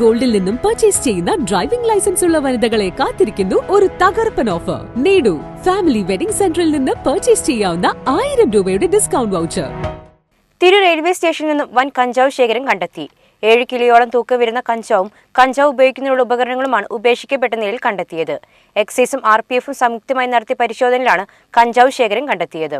ഗോൾഡിൽ നിന്നും പർച്ചേസ് ചെയ്യുന്ന driving licence ഉള്ള വനിതകളെ കാത്തിരിക്കുന്നു ഒരു തകർപ്പൻ ഓഫർ നേടൂ. ഫാമിലി വെഡിംഗ് സെന്ററിൽ നിന്ന് പർച്ചേസ് ചെയ്യാവുന്ന ആയിരം രൂപയുടെ ഡിസ്കൗണ്ട് വൗച്ചർ തിരു റെയിൽവേ സ്റ്റേഷനിൽ നിന്നും വൻ കഞ്ചാവ് ശേഖരം കണ്ടെത്തി. ഏഴ് കിലോയോളം തൂക്കം വരുന്ന കഞ്ചാവും കഞ്ചാവ് ഉപയോഗിക്കുന്നതിനുള്ള ഉപകരണങ്ങളുമാണ് ഉപേക്ഷിക്കപ്പെട്ട നിലയിൽ കണ്ടെത്തിയത്. എക്സൈസും ആർ പി എഫും സംയുക്തമായി നടത്തിയ പരിശോധനയിലാണ് കഞ്ചാവ് ശേഖരം കണ്ടെത്തിയത്.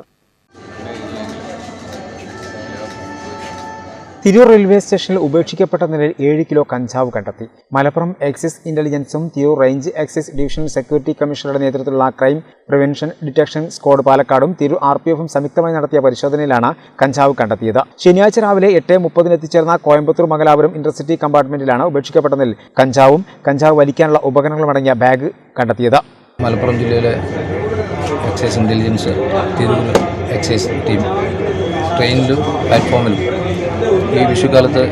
തിരൂർ റെയിൽവേ സ്റ്റേഷനിൽ ഉപേക്ഷിക്കപ്പെട്ട നിലയിൽ ഏഴ് കിലോ കഞ്ചാവ് കണ്ടെത്തി. Malappuram excise ഇന്റലിജൻസും Tirur range excise divisional security കമ്മീഷണറുടെ നേതൃത്വത്തിലുള്ള ക്രൈം പ്രിവെൻഷൻ ഡിറ്റക്ഷൻ സ്ക്വാഡ് പാലക്കാടും തിരൂർ ആർ പി എഫും സംയുക്തമായി നടത്തിയ പരിശോധനയിലാണ് കഞ്ചാവ് കണ്ടെത്തിയത്. ശനിയാഴ്ച രാവിലെ എട്ട് മുപ്പതിന് എത്തിച്ചേർന്ന കോയമ്പത്തൂർ മംഗലാപുരം ഇന്റർസിറ്റി കമ്പാർട്ട്മെന്റിലാണ് ഉപേക്ഷിക്കപ്പെട്ട നിലയിൽ കഞ്ചാവും കഞ്ചാവ് വലിക്കാനുള്ള ഉപകരണങ്ങളും അടങ്ങിയ ബാഗ് കണ്ടെത്തിയത്. മലപ്പുറം ജില്ലയിലെ excise intelligence Tirur excise team ട്രെയിനിലും പ്ലാറ്റ്ഫോമിലും ഈ വിഷുക്കാലത്ത്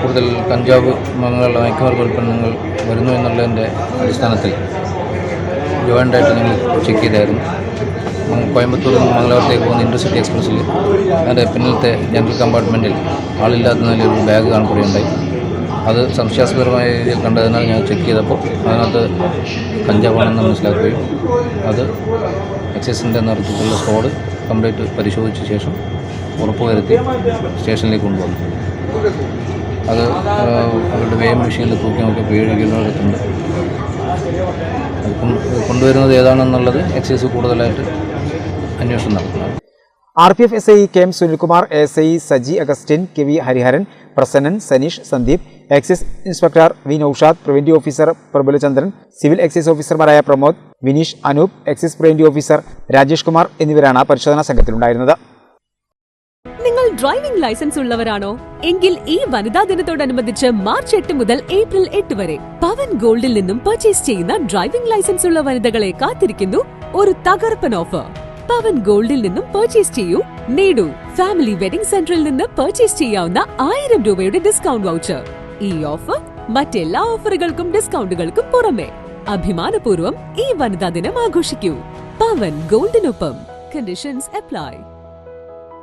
കൂടുതൽ കഞ്ചാവ് മൃഗങ്ങളുടെ മയക്കുമരുന്ന് ഉൽപ്പന്നങ്ങൾ വരുന്നു എന്നുള്ളതിന്റെ അടിസ്ഥാനത്തിൽ ജോയിന്റായിട്ട് ഞങ്ങൾ ചെക്ക് ചെയ്തായിരുന്നു. കോയമ്പത്തൂർ നിന്ന് മംഗലാപുരത്തേക്ക് പോകുന്ന ഇന്റർസിറ്റി എക്സ്പ്രസ്സിൽ അതിന്റെ പിന്നിലത്തെ ജനറൽ കമ്പാർട്ട്മെന്റിൽ ആളില്ലാത്ത നിലയിൽ ഒരു ബാഗ് കാണപ്പെടുകയുണ്ടായി. അത് സംശയാസ്പദമായ രീതിയിൽ കണ്ടതിനാൽ ഞാൻ ചെക്ക് ചെയ്തപ്പോൾ അതിനകത്ത് കഞ്ചാവാണെന്ന് മനസ്സിലാക്കുകയും അത് എക്സൈസിന്റെ നേതൃത്വത്തിലുള്ള സ്കോഡ് കംപ്ലീറ്റ് പരിശോധിച്ച ശേഷം ഉറപ്പുവരുത്തി സ്റ്റേഷനിലേക്ക് കൊണ്ടുവന്നു. അത് അവരുടെ വേം മെഷീനിൽ തൂക്കി നോക്കിയപ്പോൾ ഏഴ് കൊണ്ടുവരുന്നത് ഏതാണെന്നുള്ളത് എക്സൈസ് കൂടുതലായിട്ട് അന്വേഷണം നടത്തുന്നത് R P F S I K M Sunilkumar S I Saji Augustine K V Hariharan Prasannan Saneesh Sandeep excise inspector V Naushad preventive officer Prabulachandran civil excise ഓഫീസർമാരായ Pramod Vineesh Anoop excise preventive officer Rajesh Kumar എന്നിവരാണ് പരിശോധനാ സംഘത്തിലുണ്ടായിരുന്നത്. നിങ്ങൾ driving licence ഉള്ളവരാണോ? എങ്കിൽ ഈ വനിതാ ദിനത്തോടനുബന്ധിച്ച് March എട്ട് മുതൽ ഏപ്രിൽ എട്ട് വരെ പവൻ ഗോൾഡിൽ നിന്നും പർച്ചേസ് ചെയ്യുന്ന ഡ്രൈവിംഗ് ലൈസൻസ് ഉള്ള വനിതകളെ കാത്തിരിക്കുന്നു ഒരു തകർപ്പൻ ഓഫർ. പവൻ ഗോൾഡിൽ നിന്നും പർച്ചേസ് ചെയ്യൂ. നേടൂ. ഫാമിലി വെഡിംഗ് സെന്ററിൽ നിന്ന് പർച്ചേസ് ചെയ്യാവുന്ന ആയിരം രൂപയുടെ ഡിസ്കൗണ്ട് വൗച്ചർ ഈ ഓഫർ മറ്റെല്ലാ ഓഫറുകൾക്കും ഡിസ്കൗണ്ടുകൾക്കും പുറമെ. അഭിമാനപൂർവം ഈ വനിതാ ദിനം ആഘോഷിക്കൂ. പവൻ ഗോൾഡിനൊപ്പം. Conditions apply